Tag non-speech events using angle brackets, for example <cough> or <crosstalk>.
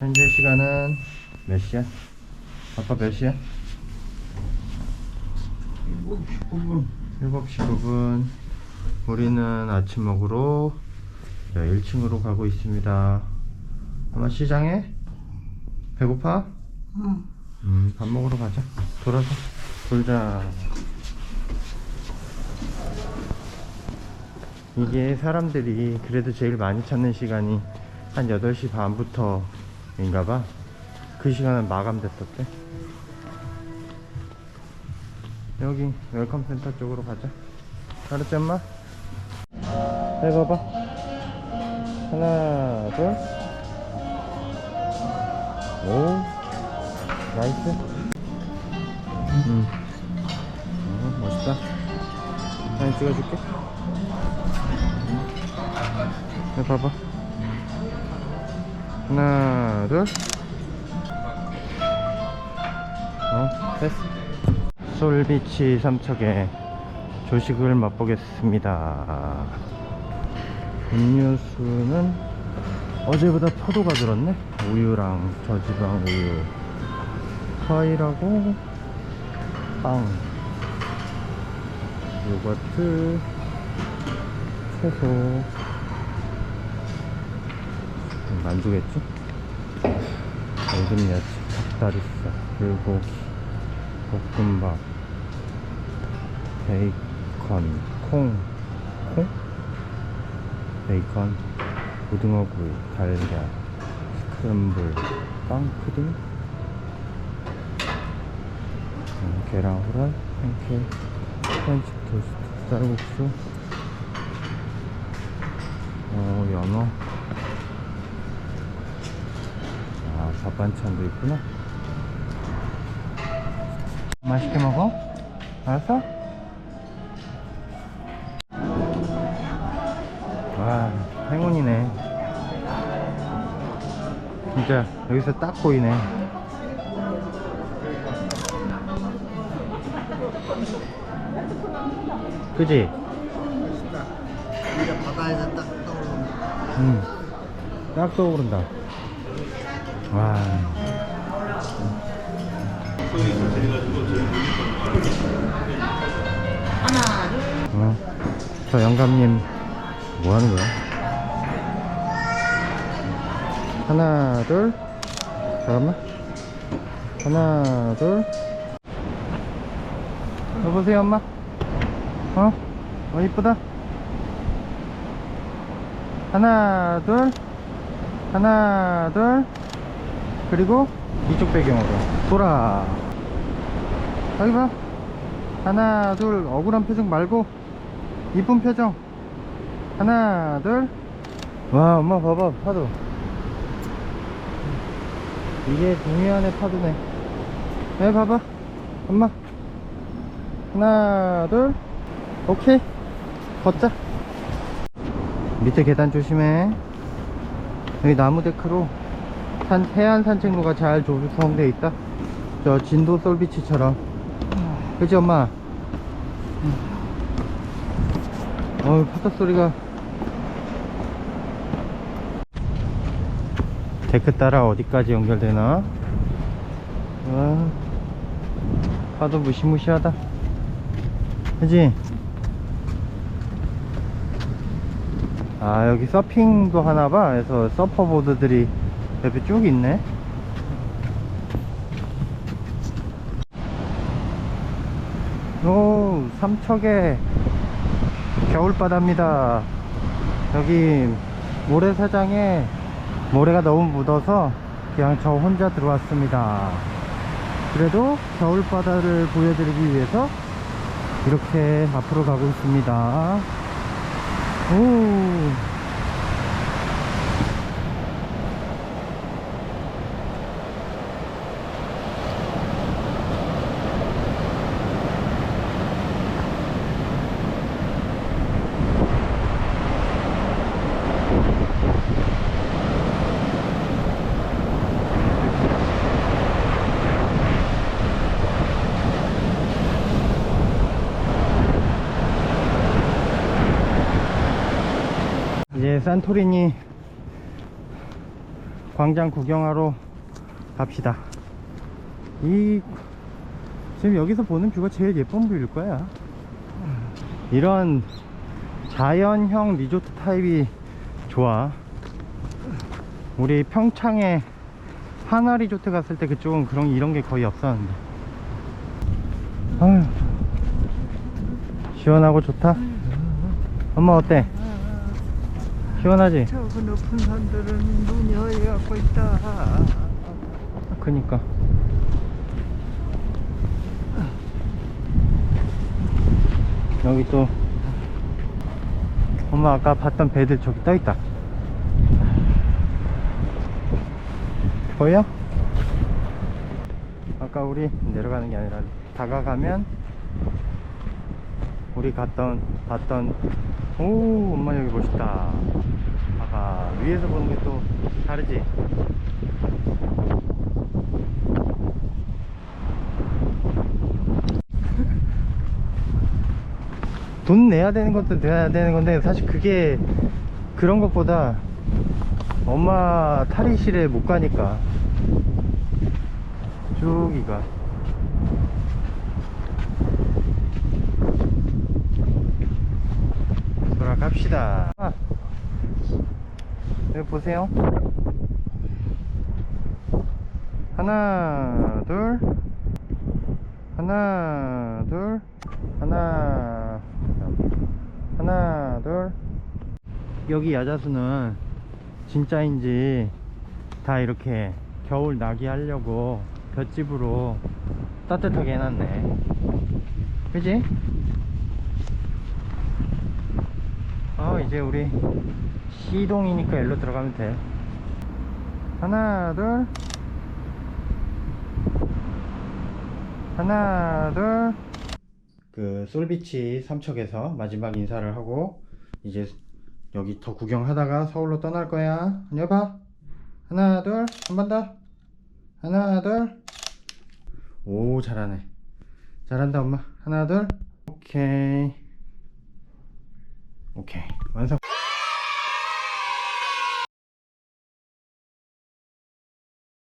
현재 시간은 몇 시야? 아빠 몇 시야? 7시 9분 7시 9분 우리는 아침 먹으러 1층으로 가고 있습니다 아마 시장에? 배고파? 응. 음, 밥 먹으러 가자 돌아서 돌자 이게 사람들이 그래도 제일 많이 찾는 시간이 한 8시 반부터 인가봐. 그 시간은 마감됐었대. 여기 웰컴 센터 쪽으로 가자. 알았지 엄마? 해봐봐. 하나 둘오. 나이스. 음. 어, 멋있다. 사진 찍어줄게. 음. 봐봐 하나 둘. 어, 됐어. 솔비치 삼척에 조식을 맛보겠습니다. 음료수는 어제보다 포도가 들었네. 우유랑 저지방 우유. 과일하고 빵. 요거트. 채소 음, 만두겠지? 모든 야채 닭다리살 불고기 볶음밥 베이컨 콩 콩? 베이컨 고등어구이 달걀 스크램블 빵 푸딩 음, 계란 후라이 팬케이크 프렌치 토스트 쌀국수 어 연어 아 밥반찬도 있구나 맛있게 먹어? 알았어? 와 행운이네 진짜 여기서 딱 보이네 그지? 이제 바다에서 딱 떠오르는 응. 딱 떠오른다. 와. 하나 둘 어. 저 영감님 뭐 하는 거야? 하나, 둘. 잠깐만. 하나, 둘. 여보세요, 엄마? 어? 어, 이쁘다. 하나, 둘. 하나, 둘. 그리고 이쪽 배경으로. 돌아. 여기 봐. 하나, 둘. 억울한 표정 말고. 이쁜 표정. 하나, 둘. 와, 엄마 봐봐. 파도. 이게 동해안의 파도네. 네, 봐봐. 엄마. 하나, 둘. 오케이. 걷자. 밑에 계단 조심해. 여기 나무 데크로 산, 해안 산책로가 잘 조성되어 있다. 저 진도 솔비치처럼. 그치, 엄마? 어우, 파도 소리가. 데크 따라 어디까지 연결되나? 와, 파도 무시무시하다. 그지? 아, 여기 서핑도 하나봐. 그래서 서퍼보드들이 옆에 쭉 있네. 오, 삼척에 겨울바다입니다. 여기 모래사장에 모래가 너무 묻어서 그냥 저 혼자 들어왔습니다. 그래도 겨울바다를 보여드리기 위해서 이렇게 앞으로 가고 있습니다. 오. 이제 산토리니 광장 구경하러 갑시다. 이 지금 여기서 보는 뷰가 제일 예쁜 뷰일 거야. 이런 자연형 리조트 타입이 좋아. 우리 평창에 하나 리조트 갔을 때 그쪽은 그런 이런 게 거의 없었는데. 아휴, 시원하고 좋다. 엄마 어때? 시원하지? 저 높은 산들은 눈이 어여갖고 있다. 그니까. 여기 또 엄마 아까 봤던 배들 저기 떠 있다. 보여? 아까 우리 내려가는 게 아니라 다가가면 우리 갔던 봤던 오 엄마 여기 멋있다. 아까 위에서 보는 게 또 다르지? <laughs> 돈 내야 되는 것도 내야 되는 건데 사실 그게 그런 것보다 엄마 탈의실에 못 가니까 저기가 돌아갑시다 아, 여기 보세요. 하나 둘. 하나 둘. 하나. 하나 둘. 여기 야자수는 진짜인지 다 이렇게 겨울 나기 하려고 볏집으로 따뜻하게 해놨네. 그지? 어 이제 우리 시동이니까 일로 들어가면 돼 하나 둘 하나 둘그 솔비치 삼척에서 마지막 인사를 하고 이제 여기 더 구경하다가 서울로 떠날 거야. 안녕 봐. 하나 둘 한 번 더. 하나 둘. 오 잘하네. 잘한다 엄마. 하나 둘. 오케이. 오케이 완성.